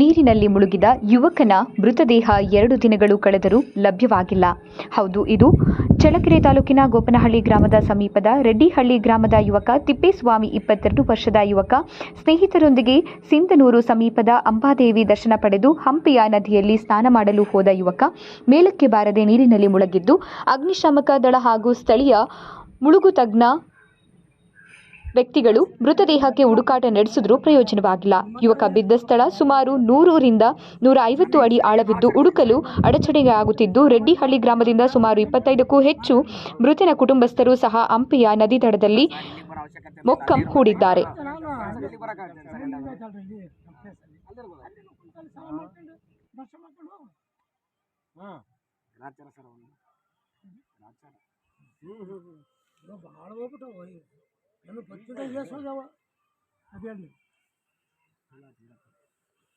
ನೀರಿನಲ್ಲಿ ಮುಳುಗಿದ ಯುವಕನ ಮೃತದೇಹ ಎರಡು ದಿನಗಳು ಕಳೆದರೂ ಲಭ್ಯವಾಗಿಲ್ಲ. ಹೌದು, ಇದು ಚಳ್ಳಕೆರೆ ತಾಲೂಕಿನ ಗೋಪನಹಳ್ಳಿ ಗ್ರಾಮದ ಸಮೀಪದ ರೆಡ್ಡಿಹಳ್ಳಿ ಗ್ರಾಮದ ಯುವಕ ತಿಪ್ಪೇಸ್ವಾಮಿ ಇಪ್ಪತ್ತೆರಡು ವರ್ಷದ ಯುವಕ ಸ್ನೇಹಿತರೊಂದಿಗೆ ಸಿಂಧನೂರು ಸಮೀಪದ ಅಂಬಾದೇವಿ ದರ್ಶನ ಪಡೆದು ಹಂಪಿಯ ನದಿಯಲ್ಲಿ ಸ್ನಾನ ಮಾಡಲು ಹೋದ ಯುವಕ ಮೇಲಕ್ಕೆ ಬಾರದೆ ನೀರಿನಲ್ಲಿ ಮುಳುಗಿದ್ದು, ಅಗ್ನಿಶಾಮಕ ದಳ ಹಾಗೂ ಸ್ಥಳೀಯ ಮುಳುಗು ತಜ್ಞ ವ್ಯಕ್ತಿಗಳು ಮೃತದೇಹಕ್ಕೆ ಹುಡುಕಾಟ ನಡೆಸಿದ್ರೂ ಪ್ರಯೋಜನವಾಗಿಲ್ಲ. ಯುವಕ ಬಿದ್ದ ಸ್ಥಳ ಸುಮಾರು ನೂರರಿಂದ ನೂರ ಐವತ್ತು ಅಡಿ ಆಳವಿದ್ದು ಹುಡುಕಲು ಅಡಚಣೆಯಾಗುತ್ತಿದ್ದು, ರೆಡ್ಡಿಹಳ್ಳಿ ಗ್ರಾಮದಿಂದ ಸುಮಾರು ಇಪ್ಪತ್ತೈದಕ್ಕೂ ಹೆಚ್ಚು ಮೃತನ ಕುಟುಂಬಸ್ಥರು ಸಹ ಹಂಪಿಯ ನದಿ ದಡದಲ್ಲಿ ಮೊಕ್ಕಂ ಹೂಡಿದ್ದಾರೆ. ಹ್ಞೂ ಹ್ಞೂ ಹ್ಞೂ ಭಾಳ એનું પચીસ હજાર શું જવા. અત્યારની